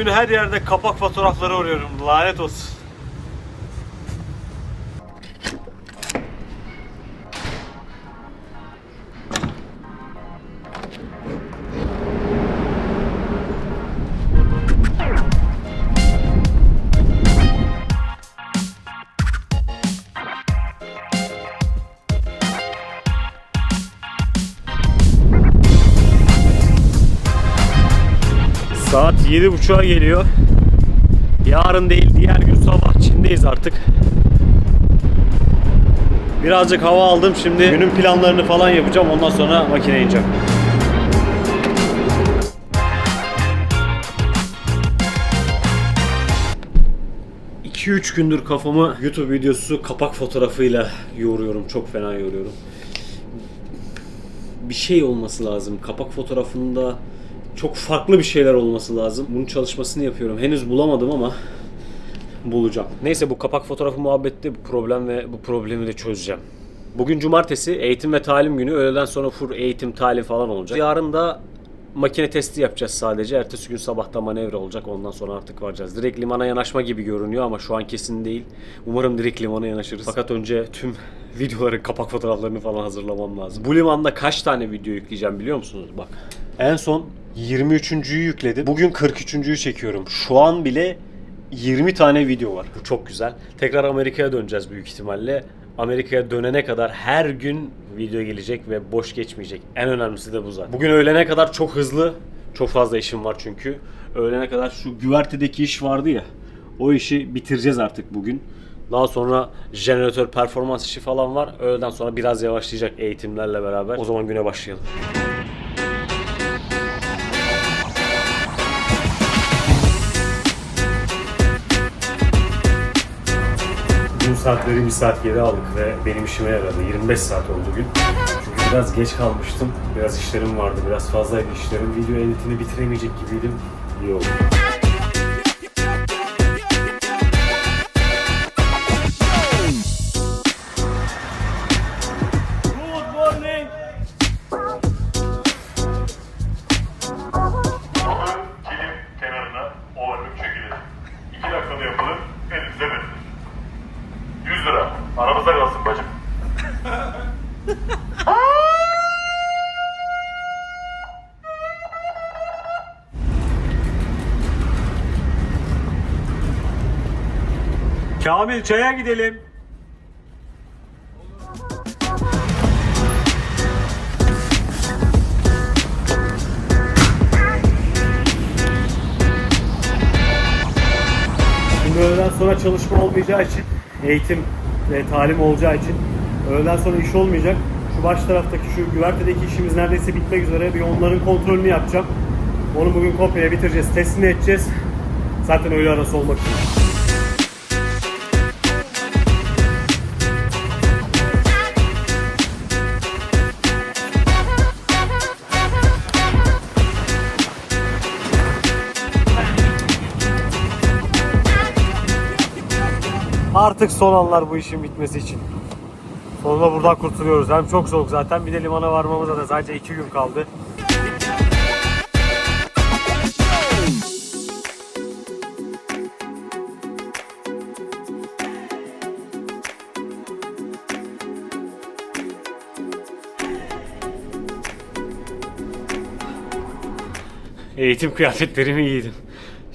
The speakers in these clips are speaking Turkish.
Bugün her yerde kapak fotoğrafları arıyorum. Lanet olsun. 7.30'a geliyor. Yarın değil diğer gün sabah Çin'deyiz artık. Birazcık hava aldım şimdi. Günün planlarını falan yapacağım. Ondan sonra makineye ineceğim. İki üç gündür kafamı YouTube videosu kapak fotoğrafıyla yoruyorum. Çok fena yoruyorum. Bir şey olması lazım. Kapak fotoğrafında çok farklı bir şeyler olması lazım. Bunun çalışmasını yapıyorum. Henüz bulamadım ama bulacağım. Neyse bu kapak fotoğrafı muhabbette bir problem ve bu problemi de çözeceğim. Bugün cumartesi eğitim ve talim günü. Öğleden sonra full eğitim, talim falan olacak. Yarın da makine testi yapacağız sadece. Ertesi gün sabahta manevra olacak. Ondan sonra artık varacağız. Direkt limana yanaşma gibi görünüyor ama şu an kesin değil. Umarım direkt limana yanaşırız. Fakat önce tüm videoların kapak fotoğraflarını falan hazırlamam lazım. Bu limanda kaç tane video yükleyeceğim biliyor musunuz? Bak. En son 23.'ü yükledim. Bugün 43.'ü çekiyorum. Şu an bile 20 tane video var. Bu çok güzel. Tekrar Amerika'ya döneceğiz büyük ihtimalle. Amerika'ya dönene kadar her gün video gelecek ve boş geçmeyecek. En önemlisi de bu zaten. Bugün öğlene kadar çok hızlı, çok fazla işim var çünkü. Öğlene kadar şu güvertedeki iş vardı ya. O işi bitireceğiz artık bugün. Daha sonra jeneratör performans işi falan var. Öğleden sonra biraz yavaşlayacak eğitimlerle beraber. O zaman güne başlayalım. Gün saatleri bir saat geri aldık ve benim işime yaradı. 25 saat oldu gün. Çünkü biraz geç kalmıştım. Biraz işlerim vardı. Biraz fazlaydı işlerim. Video editini bitiremeyecek gibiydim. İyi oldu. Kamil çaya gidelim. Şimdi öğleden sonra çalışma olmayacağı için, eğitim ve talim olacağı için öğleden sonra iş olmayacak. Şu baş taraftaki şu güvertedeki işimiz neredeyse bitmek üzere. Bir onların kontrolünü yapacağım. Onu bugün kopyaya bitireceğiz, teslim edeceğiz. Zaten öğle arası olmak üzere. Artık son anlar bu işin bitmesi için. Sonunda buradan kurtuluyoruz. Hem çok soğuk zaten bir de limana varmamıza da sadece iki gün kaldı. Eğitim kıyafetlerimi giydim.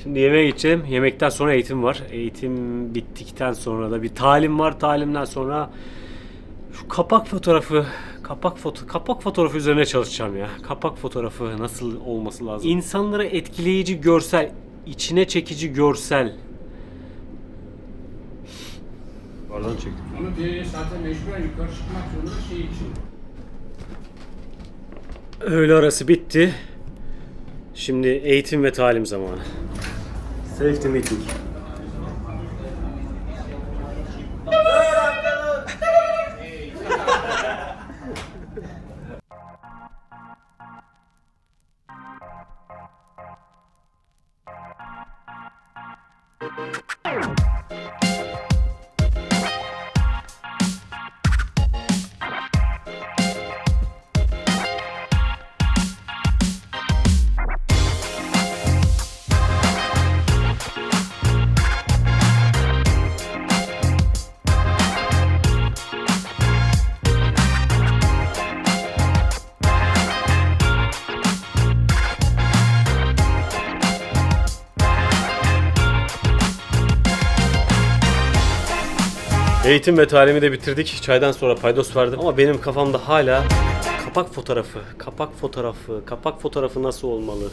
Şimdi yemeğe gideceğim. Yemekten sonra eğitim var. Eğitim bittikten sonra da bir talim var. Talimden sonra şu kapak fotoğrafı kapak foto kapak fotoğrafı üzerine çalışacağım ya. Kapak fotoğrafı nasıl olması lazım? İnsanlara etkileyici görsel, içine çekici görsel. Pardon çektim. Ama bir zaten mecburen yukarı çıkmak zorunda şey için. Öğle arası bitti. Şimdi eğitim ve talim zamanı. Safety meeting. Eğitim ve talimi de bitirdik. Çaydan sonra paydos verdim. Ama benim kafamda hala kapak fotoğrafı, kapak fotoğrafı, kapak fotoğrafı nasıl olmalı?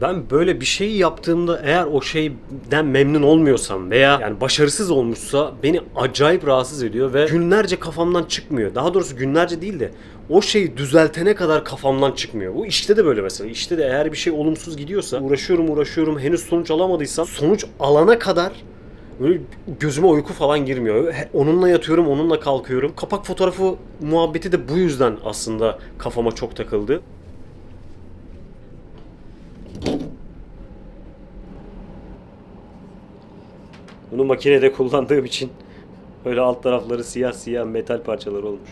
Ben böyle bir şey yaptığımda eğer o şeyden memnun olmuyorsam veya yani başarısız olmuşsa beni acayip rahatsız ediyor ve günlerce kafamdan çıkmıyor. Daha doğrusu günlerce değil de o şeyi düzeltene kadar kafamdan çıkmıyor. Bu işte de böyle mesela. İşte de eğer bir şey olumsuz gidiyorsa uğraşıyorum uğraşıyorum henüz sonuç alamadıysam sonuç alana kadar Böyle gözüme uyku falan girmiyor. Onunla yatıyorum, onunla kalkıyorum. Kapak fotoğrafı muhabbeti de bu yüzden aslında kafama çok takıldı. Bunu makinede kullandığım için böyle alt tarafları siyah siyah metal parçaları olmuş.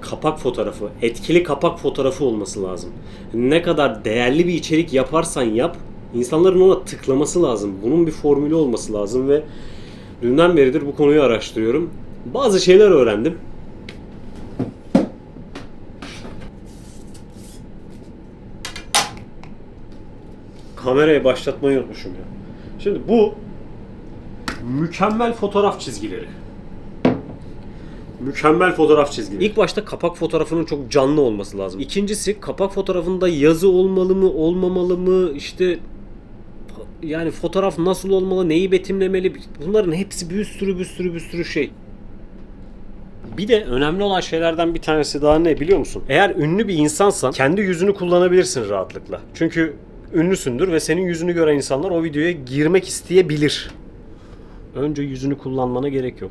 kapak fotoğrafı, etkili kapak fotoğrafı olması lazım. Ne kadar değerli bir içerik yaparsan yap, insanların ona tıklaması lazım. Bunun bir formülü olması lazım ve dünden beridir bu konuyu araştırıyorum. Bazı şeyler öğrendim. Kamerayı başlatmayı unutmuşum ya. Şimdi bu mükemmel fotoğraf çizgileri. Mükemmel fotoğraf çizgileri. İlk başta kapak fotoğrafının çok canlı olması lazım. İkincisi kapak fotoğrafında yazı olmalı mı, olmamalı mı? İşte yani fotoğraf nasıl olmalı, neyi betimlemeli? Bunların hepsi bir sürü bir sürü bir sürü şey. Bir de önemli olan şeylerden bir tanesi daha ne biliyor musun? Eğer ünlü bir insansan kendi yüzünü kullanabilirsin rahatlıkla. Çünkü ünlüsündür ve senin yüzünü gören insanlar o videoya girmek isteyebilir. Önce yüzünü kullanmana gerek yok.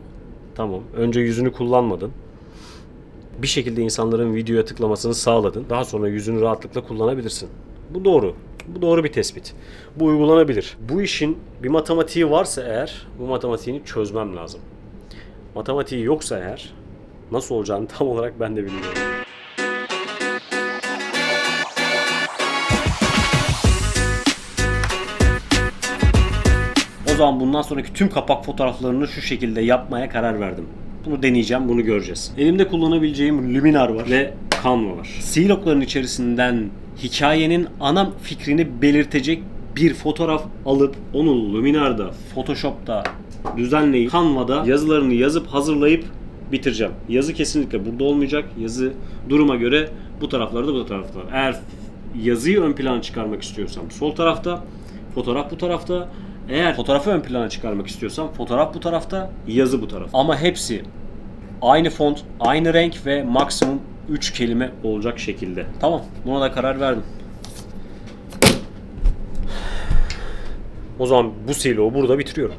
Tamam. Önce yüzünü kullanmadın. Bir şekilde insanların videoya tıklamasını sağladın. Daha sonra yüzünü rahatlıkla kullanabilirsin. Bu doğru. Bu doğru bir tespit. Bu uygulanabilir. Bu işin bir matematiği varsa eğer bu matematiğini çözmem lazım. Matematiği yoksa eğer nasıl olacağını tam olarak ben de bilmiyorum. O zaman bundan sonraki tüm kapak fotoğraflarını şu şekilde yapmaya karar verdim. Bunu deneyeceğim, bunu göreceğiz. Elimde kullanabileceğim Luminar var ve Canva var. Silogların içerisinden hikayenin ana fikrini belirtecek bir fotoğraf alıp onu Luminar'da, Photoshop'ta düzenleyip Canva'da yazılarını yazıp hazırlayıp bitireceğim. Yazı kesinlikle burada olmayacak. Yazı duruma göre bu taraflarda bu tarafta. Eğer yazıyı ön plana çıkarmak istiyorsam sol tarafta, fotoğraf bu tarafta. Eğer fotoğrafı ön plana çıkarmak istiyorsam fotoğraf bu tarafta, yazı bu tarafta. Ama hepsi aynı font, aynı renk ve maksimum 3 kelime olacak şekilde. Tamam, buna da karar verdim. O zaman bu silo'yu burada bitiriyorum.